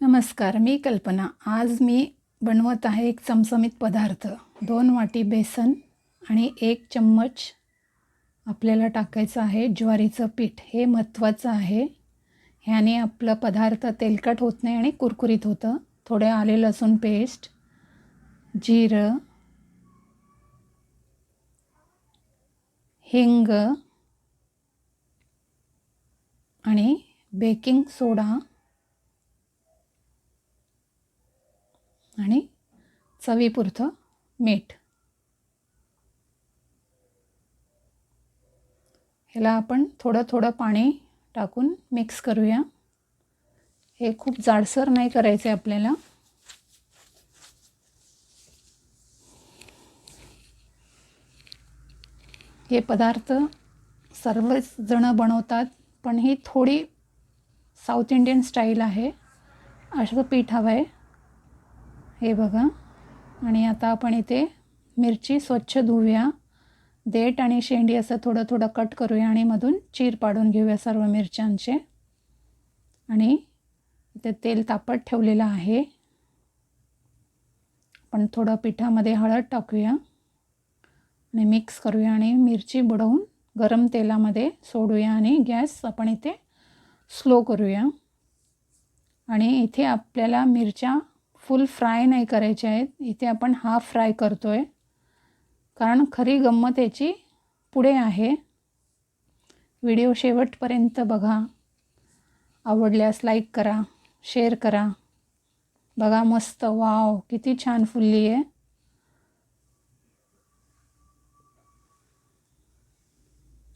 नमस्कार मी कल्पना. आज मी बनवत आहे एक चमचमीत पदार्थ. दोन वाटी बेसन आणि एक चम्मच आपल्याला टाकायचं आहे ज्वारीचं पीठ. हे महत्त्वाचं आहे. ह्याने आपलं पदार्थ तेलकट होत नाही आणि कुरकुरीत होतं. थोडे आले लसूण पेस्ट जिरं हिंग आणि बेकिंग सोडा आणि चवीपुरतं मीठ. ह्याला आपण थोडं थोडं पाणी टाकून मिक्स करूया. हे खूप जाडसर नाही करायचे आपल्याला. हे पदार्थ सर्वच जणं बनवतात पण ही थोडी साऊथ इंडियन स्टाईल आहे. असं पीठ हवं आहे हे बघा. आणि आता आपण इथे मिरची स्वच्छ धुवूया देठ आणि शेंडी असं थोडं थोडं कट करूया आणि मधून चीर पाडून घेऊया सर्व मिरच्यांचे. आणि इथे तेल तापत ठेवलेलं आहे. पण थोडं पिठामध्ये हळद टाकूया. आणि मिक्स करूया आणि मिरची बुडवून गरम तेलामध्ये सोडूया आणि गॅस आपण इथे स्लो करूया. आणि इथे आपल्याला मिरच्या फुल फ्राय नाही करायचे आहेत. इथे आपण हाफ फ्राय करतो आहे कारण खरी गंमत याची पुढे आहे. व्हिडिओ शेवटपर्यंत बघा. आवडल्यास लाईक करा शेअर करा. बघा मस्त वाव किती छान फुलली आहे.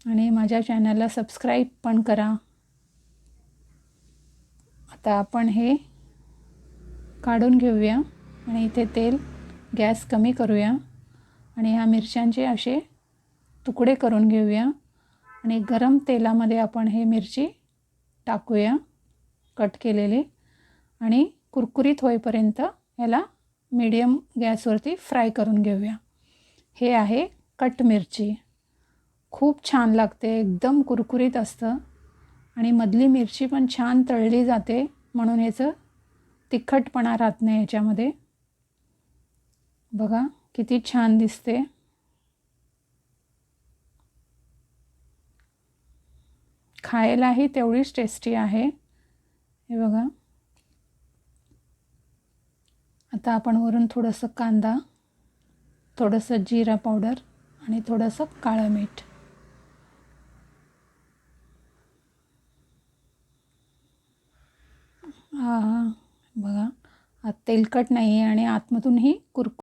आणि माझ्या चॅनलला सबस्क्राईब पण करा. आता आपण हे काढून घेऊया आणि इथे तेल गॅस कमी करूया. आणि ह्या मिरच्यांचे असे तुकडे करून घेऊया. आणि गरम तेलामध्ये आपण हे मिरची टाकूया कट केलेली. आणि कुरकुरीत होईपर्यंत ह्याला मीडियम गॅसवरती फ्राय करून घेऊया. हे आहे कट मिरची. खूप छान लागते एकदम कुरकुरीत असतं. आणि मधली मिरची पण छान तळली जाते म्हणून याचं तिखटपणा राहत नाही याच्यामध्ये. बघा किती छान दिसते. खायलाही तेवढीच टेस्टी आहे. हे बघा. आता आपण वरून थोडंसं कांदा थोडंसं जिरा पावडर आणि थोडंसं काळं मीठ हा बघा आत तेलकट नाही आहे आणि आतमधूनही कुरकु